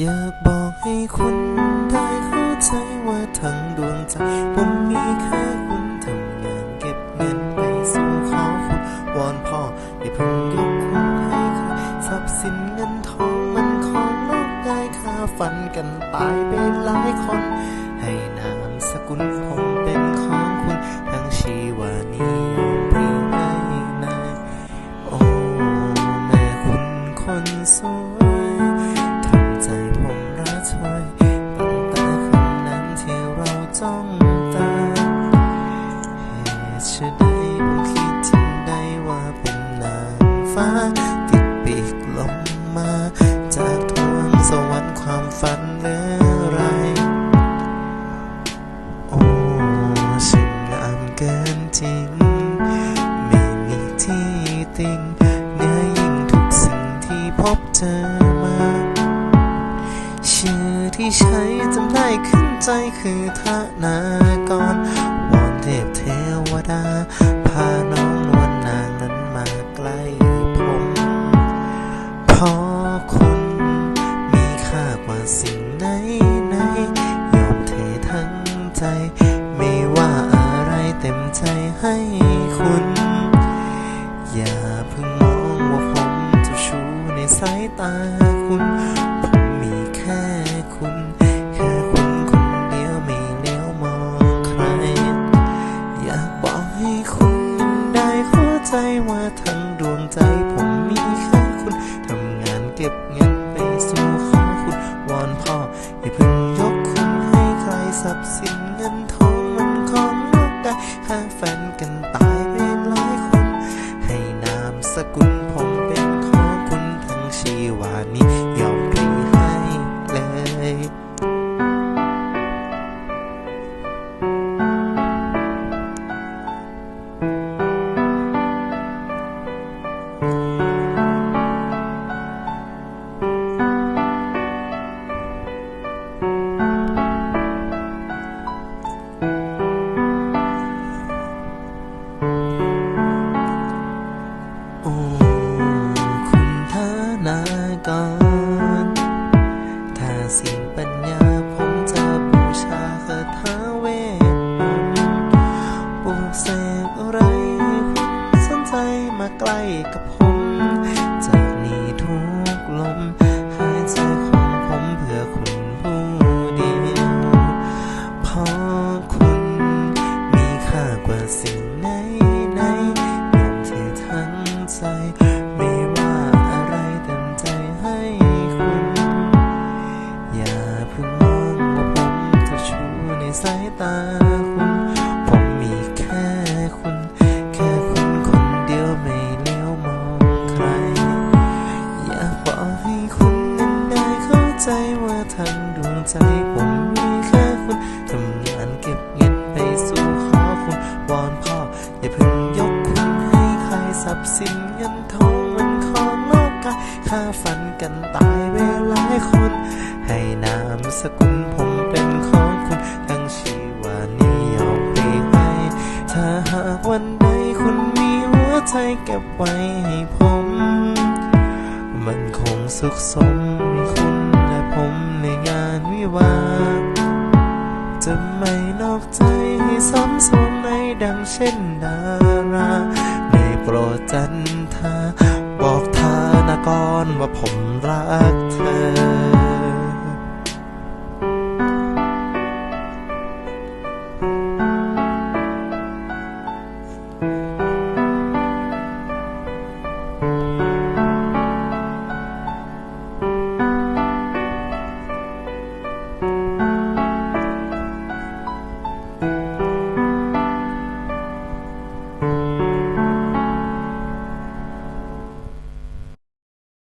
อยากบอกให้คุณได้เข้าใจว่าทั้งดวงใจผมมีแค่คุณทำงานเก็บเงินไปสู่ขอคุณวอนพ่ออย่าเพิ่งยกคุณให้ใครทรัพย์สินเงินทองมันของโลกได้ค่าฝันกันตายไปหลายคน ให้นามสกุลผมเป็นของคุณทั้งชีวานิยมปรีให้นายโอ้แม่คุณคนสวย ฝันหลือไร โอ้ช่งงามเกินจริง ไม่มีที่ติงเนื้อยิ่งทุกสิ่งที่พบเจอมา ชื่อที่ใช้จำได้ขึ้นใจคือธนากรวอนเทพเทวดา ใจไม่ว่าอะไรเต็มใจให้คุณ อย่าเพิ่งมองว่าผมจะชูในสายตาคุณ ผมมีแค่ กุลผมเป็นของคุณทั้งชีวานี้ยอมรีให้เลยอ ทา สายตาคุณ ผมมีแค่คุณ แค่คุณคนเดียวไม่เลี้ยวมองใคร อยากบอกให้คุณนั้นได้เข้าใจว่าทั้งดวงใจผมมีแค่คุณทำงานเก็บเงินไปสู่ขอคุณวอนพ่อ อย่าเพิ่งยกคุณให้ใครทรัพย์สินเงินทองมันของโลกกายค่าฝันกันตายเวลายคน ให้นามสกุล ใจเก็บไว้ให้ผม มันคงสุขสมคุณและผมในงานวิวาจะไม่นอกใจให้ซ้ำซ้อนในดังเช่นดารา ในโปรดจัน thank you